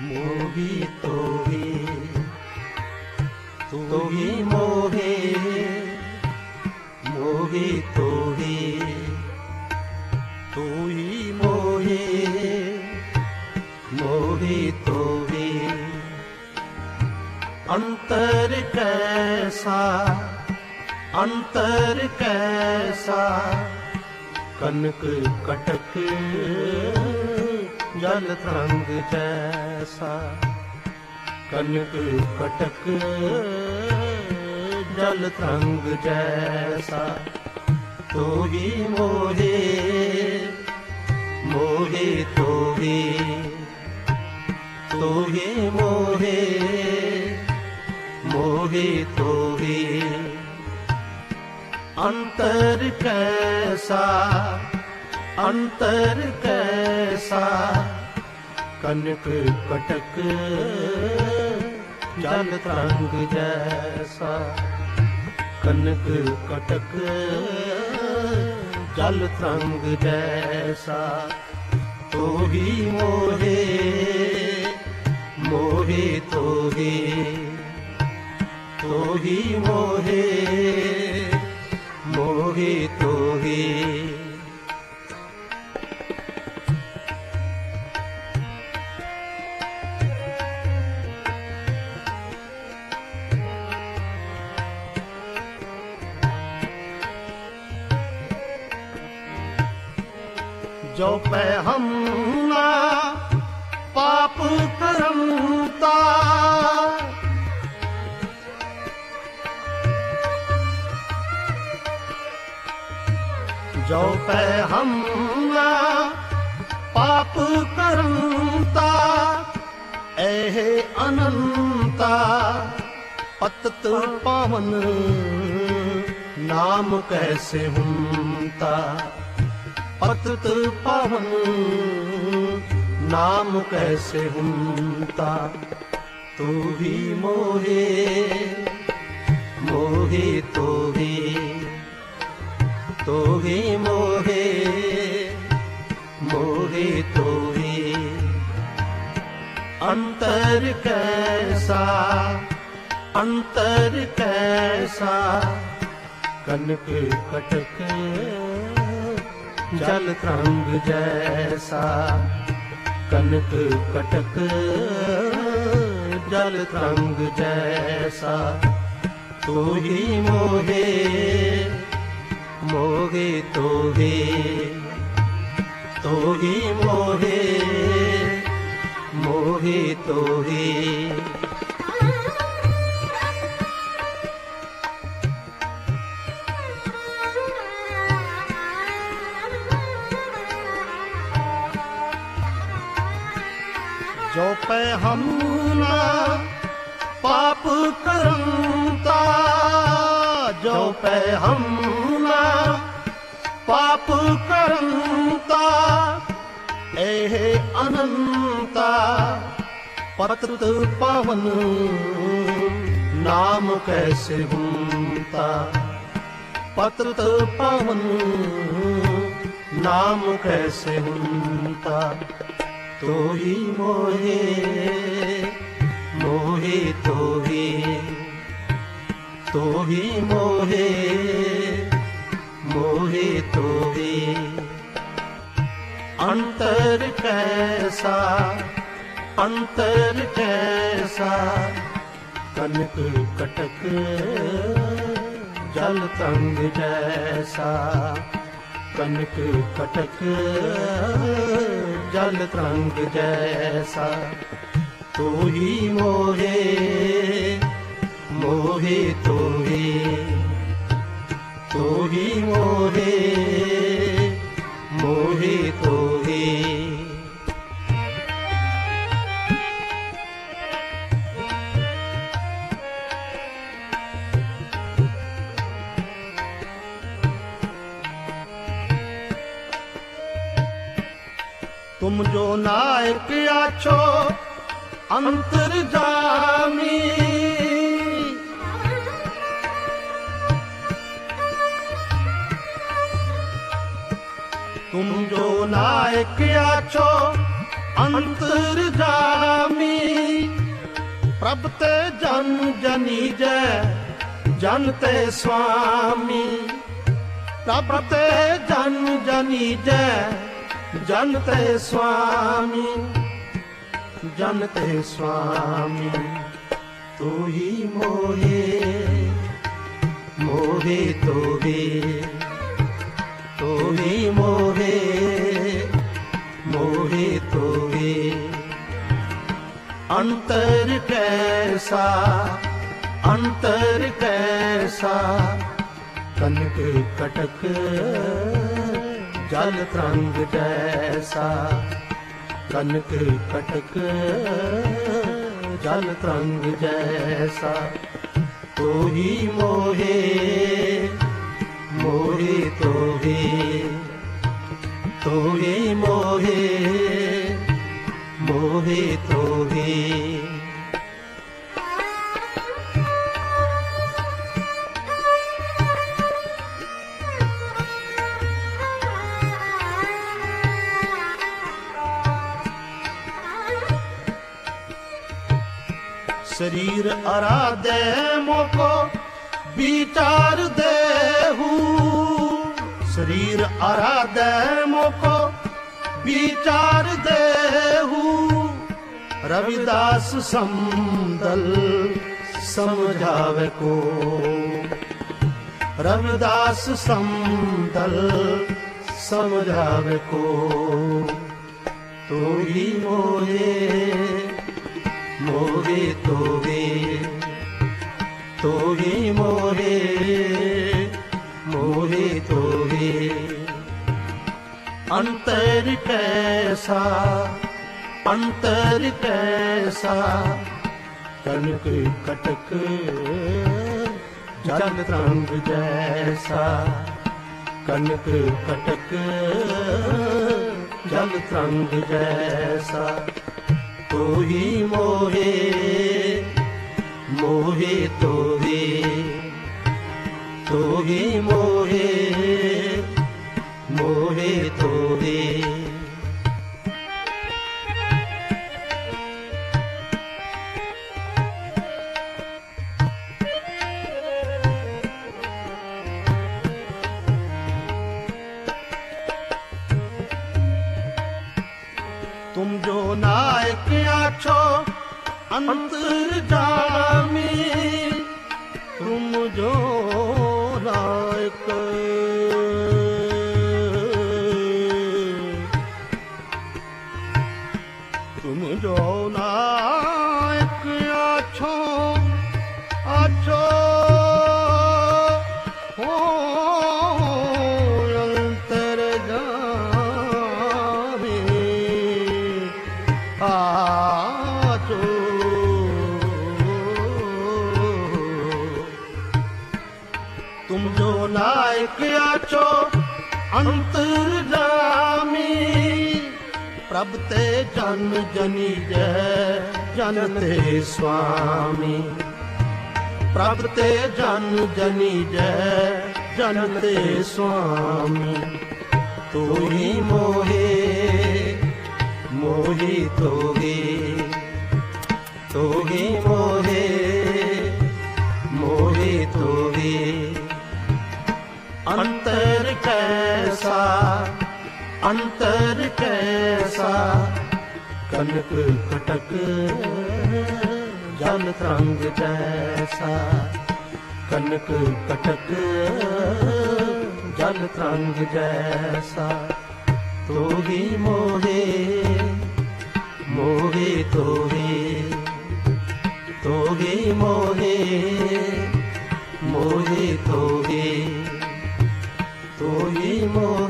मोही तो ही तू ही मोहे मोही तो ही तू ही मोहे मोही तो ही अंतर कैसा अंतर कैसा कनक कटक ਜਲ ਤਰੰਗ ਜੈਸਾ ਕਨਕ ਕਟਕ, ਜਲ ਤਰੰਗ ਜੈਸਾ। ਤੋ ਹੀ ਮੋਹੇ ਮੋਹੇ ਤੋ ਹੀ ਤੋ ਹੀ ਮੋਹੇ ਮੋਹੇ ਤੋ ਹੀ ਅੰਤਰ ਕੈਸਾ ਅੰਤਰ ਕੈਸਾ ਕਨਕ ਪਟਕ ਜਲ ਤਰੰਗ ਜੈਸਾ। ਕਨਕ ਕਟਕ, ਜਲ ਤਰੰਗ ਜੈਸਾ। ਤੋਹੀ ਮੋਹੇ ਮੋਹੇ ਤੋਹੀ। ਤੋਹੀ ਮੋਹੇ ਮੋਹੇ ਤੋਹੀ। ਜੋ ਪੈ ਹਮ ਨਾ, ਪਾਪ ਕਰਮਤਾ ਜੋ ਪੈ ਹਮ ਨਾ, ਪਾਪ ਕਰਮਤਾ ਇਹ ਅਨੰਤਾ, ਪਤਤ ਪਾਵਨ ਨਾਮ ਕੈਸੇ ਹੁੰਤਾ। पतत पावन नाम कैसे हुमता तू ही मोहे मोहे तो ही तो ही मोहे मोहे तो ही अंतर कैसा अंतर कैसा कनक कटक ਜਲ ਤਰੰਗ ਜੈਸਾ, ਕਨਕ ਕਟਕ। ਜਲ ਤਰੰਗ ਜੈਸਾ ਤੋ ਹੀ ਮੋਹੇ ਮੋਹੇ ਤੋ ਹੀ ਤੋ ਹੀ ਮੋਹੇ ਮੋਹੇ ਤੋ ਹੀ ਜੋ ਪੈ ਹਮ ਨਾ ਪਾਪ ਕਰੰਤਾ ਜੋ ਪੈ ਹਮ ਨਾ ਪਾਪ ਕਰੰਤਾ ਇਹ ਅਨੰਤਾ। ਪਤਤ ਪਵਨ ਨਾਮ ਕੈਸੇ ਹੁੰਤਾ। ਪਤਤ ਪਵਨ ਨਾਮ ਕੈਸੇ ਹੁੰਤਾ। तो ही मोहे मोहे तो ही तो ही मोहे मोहे तो ही अंतर कैसा अंतर कैसा कनक कटक जल तंग जैसा ਕਨਕ ਕਟਕ, ਜਲ ਤਰੰਗ ਜੈਸਾ। ਤੂੰ ਹੀ ਮੋਹੇ ਮੋਹੇ ਤੂੰ ਹੀ ਤੂੰ ਹੀ ਮੋਹੇ ਮੋਹੇ ਤੂੰ ਹੀ ਪਿਆ ਛੋ ਅੰਤਰ ਜਾਮੀ। ਤੁਮ ਜੋ ਨਾਇਕ ਆਛੋ ਅੰਤਰ ਜਾਮੀ। ਪ੍ਰਭ ਤੇ ਜਨ ਜਨੀ ਜੈ, ਜਨ ਤੇ ਸਵਾਮੀ। ਪ੍ਰਭ ਤੇ ਜਨ ਜਨੀ ਜੈ ਜਨ ਤੇ ਸੁਆਮੀ ਜਨ ਤੇ ਸੁਆਮੀ ਤੂੰ ਹੀ ਮੋਹੇ ਮੋਹੇ ਤੋਵੇ ਤੂੰ ਹੀ ਮੋਹੇ ਮੋਹੇ ਤੋਵੇ ਅੰਤਰ ਕੈਸਾ ਅੰਤਰ ਕੈਸਾ ਤਨਕ ਕਟਕ ਜਲ ਤਰੰਗ ਜੈਸਾ ਕਨ ਕੇ ਕਟਕ, ਜਲ ਤਰੰਗ ਜੈਸਾ। ਤੋਹੀ ਮੋਹੇ ਮੋਹੇ ਤੋਹੇ, ਤੋਹੀ ਮੋਹੇ ਮੋਹੇ ਤੋਹੇ। ही मोहे मोहे तो ही शरीर आराधे मोको विचार देहू शरीर आराधे मोको विचार देहू रविदास समदल समझावे को रविदास समदल समझावे को तो ही मोहे মোরে তোরে তোরে মোরে মোরে তোরে ਅੰਤਰ ਕੈਸਾ ਅੰਤਰ ਕੈਸਾ ਕਨਕ ਕਟਕ ਜਨ ਤਰੰਗ ਜੈਸਾ। ਕਨਕ ਕਟਕ ਜਨ ਤਰੰਗ ਜੈਸਾ। তোহি মোহে মোহে তোহে তোহি মোহে মোহে তোহে। तुमजो नायक छो अनंदी तुमो नायक ਆਸੋ ਤੁਮ ਨਾਇਕ ਆਚੋ ਅੰਤਰਜਾਮੀ ਪ੍ਰਭ ਤੇ ਜਨ ਜਨੀ ਜੈ ਜਨ ਤੇ ਸੁਆਮੀ ਜਨ ਜਨੀ ਜੈ ਜਨ ਤੇ ਤੂੰ ਹੀ ਮੋਹੇ मोहे मोही तोगे तोगे मोहे मोहे तोगे अंतर कैसा अंतर कैसा कनक कटक जल तरंग जैसा कनक कटक जल तरंग जैसा तो ही मोहे তোহে তোহে তোহে মোহে মোহে তোহে তোহে মোহে।